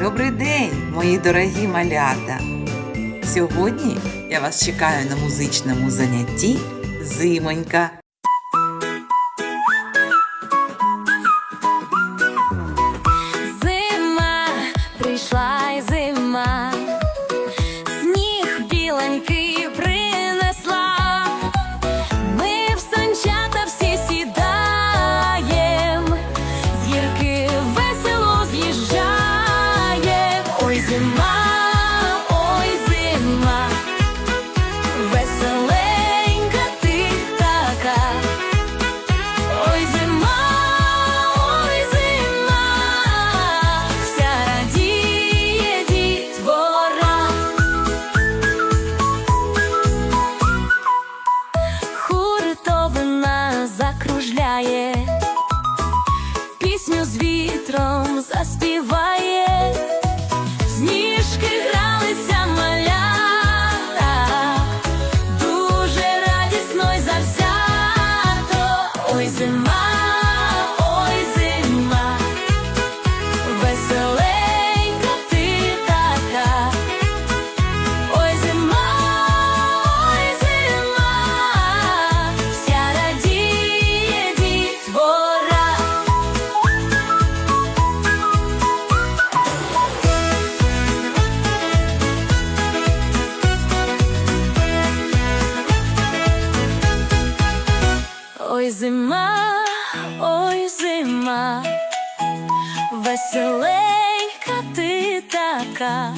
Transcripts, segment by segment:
Добрий день, мої дорогі малята! Сьогодні я вас чекаю на музичному занятті Зимонька. З вітром заспіває, зима, ой, зима, веселенька ти така.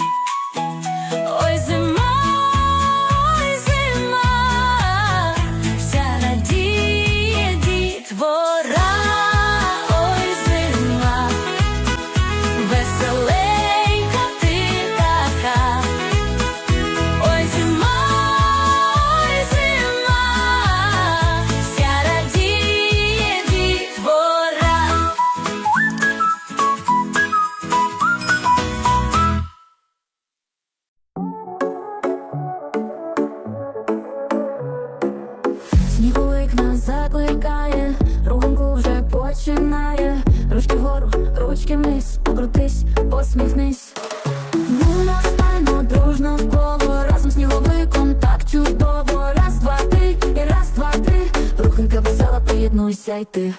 Ручки вниз, покрутись, посміхнись. Ну, стайно дружно в коло, разом сніговиком так чудово. Раз, два, три, і раз, два, три. Руханка весела, приєднуйся й ти.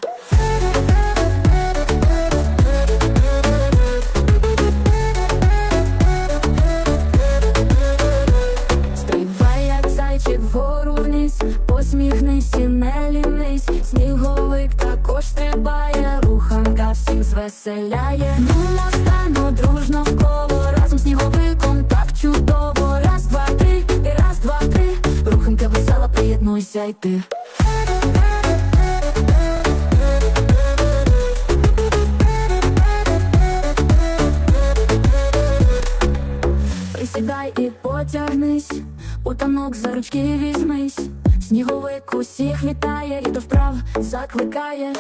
Всіх. Ну, настаньмо дружно в коло, разом сніговиком так чудово. Раз, два, три, і раз, два, три. Руханка весела, приєднуйся й ти. Присідай і потягнись, у за ручки візьмись, сніговик усіх вітає і до вправ закликає.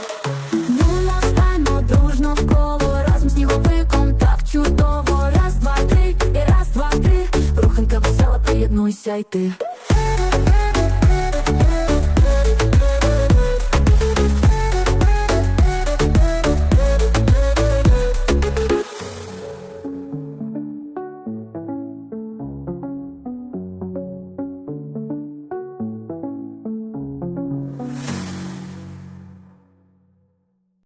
Чудово. Раз, два,